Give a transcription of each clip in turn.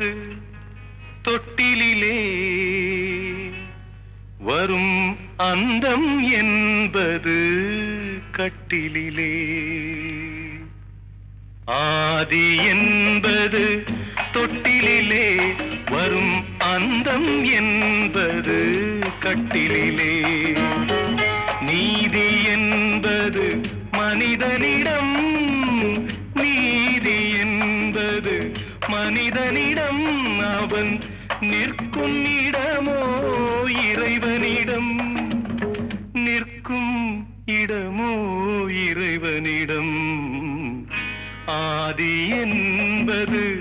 என்பது தொட்டிலே வரும் அந்தம் என்பது கட்டிலே ஆதி என்பது தொட்டிலே வரும் அந்தம் என்பது கட்டிலே நீதி என்பது மனிதனிடம். நீதி என்பது மனிதனிடம் அவன் நிற்கும் இடமோ இறைவனிடம்? நிற்கும் இடமோ இறைவனிடம். ஆதி என்பது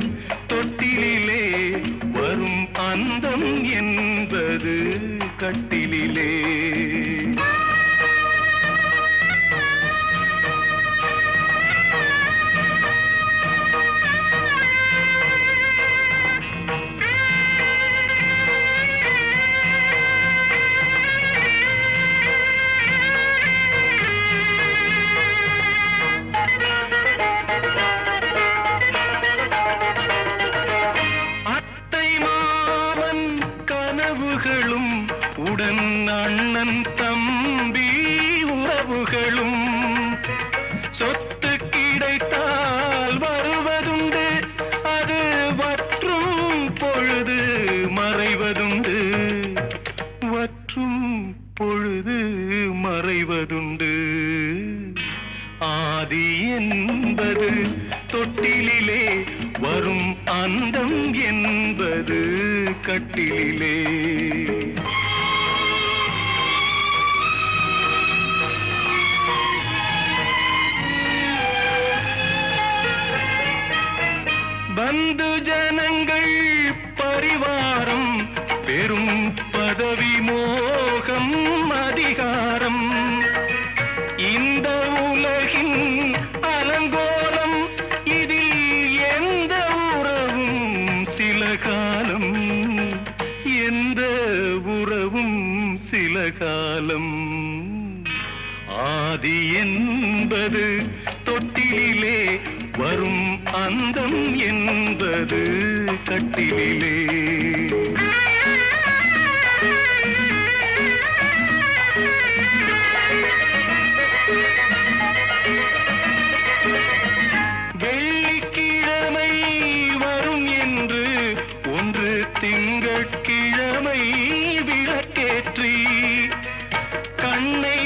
தொட்டிலே வரும் அந்தம் என்பது கட்டிலே உறவுகளும் உடன் அண்ணன் தம்பி உறவுகளும் சொத்து கிடைத்தால் வருவதுண்டு அது வற்றும் பொழுது மறைவதுண்டு. வற்றும் பொழுது மறைவதுண்டு. ஆதி என்பது தொட்டிலே வரும் அந்தம் என்பது. கட்டிலே. பந்து ஜனங்கள் பரிவாரம் பெரும் பதவி மோகம் அதிகாரம். இந்த உலகின் அலங்கோ காலம் ஆதி என்பது தொட்டிலே வரும் அந்தம் என்பது கட்டிலே வெள்ளிக்கிழமை வரும் என்று ஒன்று திங்கட்கிழமை விளக்கேற்றி கண்ணை